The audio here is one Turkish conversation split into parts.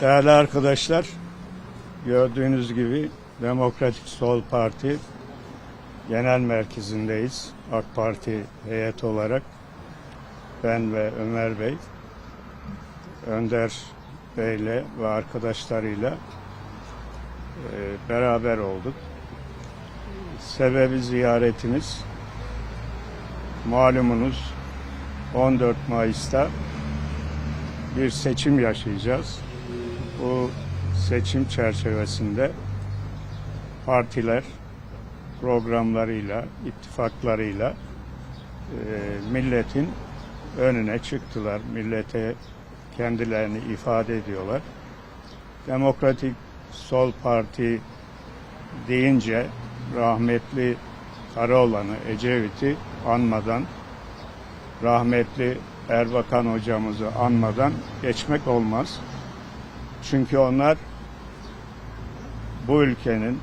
Değerli arkadaşlar, gördüğünüz gibi Demokratik Sol Parti Genel Merkezi'ndeyiz. AK Parti heyet olarak ben ve Ömer Bey, Önder Bey'le ve arkadaşlarıyla e, beraber olduk. Sebebi ziyaretimiz malumunuz 14 Mayıs'ta bir seçim yaşayacağız. Bu seçim çerçevesinde partiler programlarıyla, ittifaklarıyla e, milletin önüne çıktılar. Millete kendilerini ifade ediyorlar. Demokratik Sol Parti deyince rahmetli Karaoğlan'ı, Ecevit'i anmadan, rahmetli Erbakan hocamızı anmadan geçmek olmaz. Çünkü onlar bu ülkenin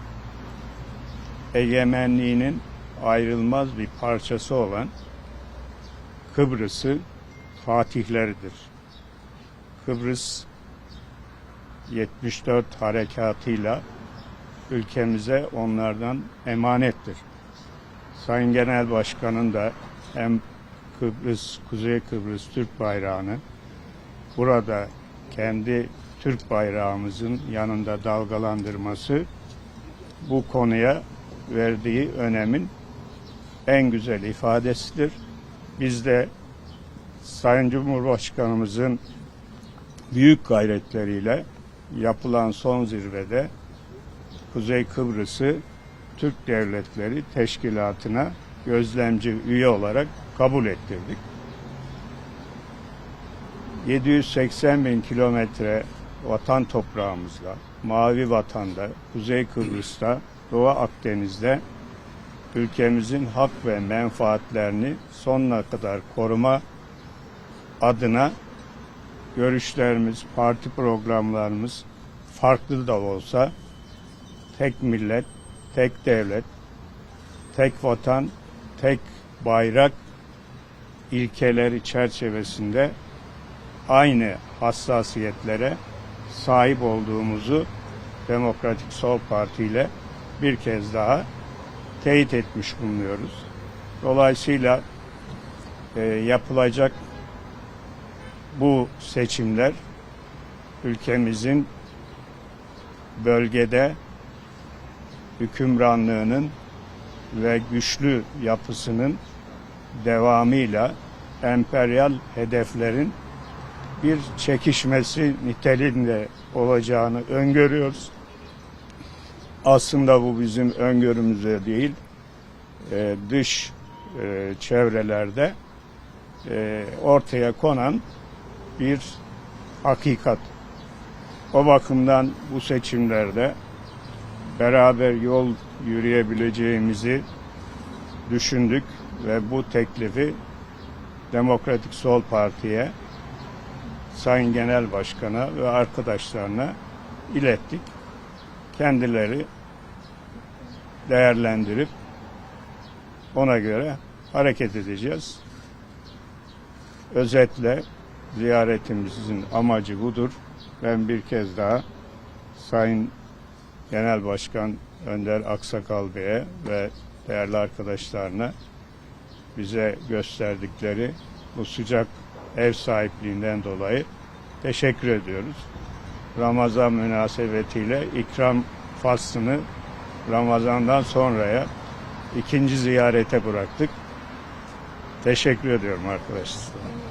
egemenliğinin ayrılmaz bir parçası olan Kıbrıs'ı fatihleridir. Kıbrıs 74 harekatıyla ülkemize onlardan emanettir. Sayın Genel Başkan'ın da hem Kıbrıs, Kuzey Kıbrıs Türk bayrağını burada kendi Türk bayrağımızın yanında dalgalandırması bu konuya verdiği önemin en güzel ifadesidir. Biz de Sayın Cumhurbaşkanımızın büyük gayretleriyle yapılan son zirvede Kuzey Kıbrıs'ı Türk Devletleri Teşkilatı'na gözlemci üye olarak kabul ettirdik. 780 bin kilometre vatan toprağımızla, Mavi Vatan'da, Kuzey Kıbrıs'ta, Doğu Akdeniz'de ülkemizin hak ve menfaatlerini sonuna kadar koruma adına görüşlerimiz, parti programlarımız farklı da olsa tek millet, tek devlet, tek vatan, tek bayrak ilkeleri çerçevesinde aynı hassasiyetlere sahip olduğumuzu Demokratik Sol Parti ile bir kez daha teyit etmiş bulunuyoruz. Dolayısıyla e, yapılacak bu seçimler ülkemizin bölgede hükümranlığının ve güçlü yapısının devamıyla emperyal hedeflerin bir çekişmesi niteliğinde olacağını öngörüyoruz. Aslında bu bizim öngörümüzde değil, e, dış e, çevrelerde e, ortaya konan bir hakikat. O bakımdan bu seçimlerde beraber yol yürüyebileceğimizi düşündük ve bu teklifi Demokratik Sol Parti'ye Sayın Genel Başkan'a ve arkadaşlarına ilettik. Kendileri değerlendirip ona göre hareket edeceğiz. Özetle ziyaretimizin amacı budur. Ben bir kez daha Sayın Genel Başkan Önder Aksakal Bey'e ve değerli arkadaşlarına bize gösterdikleri bu sıcak ev sahipliğinden dolayı teşekkür ediyoruz. Ramazan münasebetiyle ikram faslını Ramazan'dan sonraya ikinci ziyarete bıraktık. Teşekkür ediyorum arkadaşlar.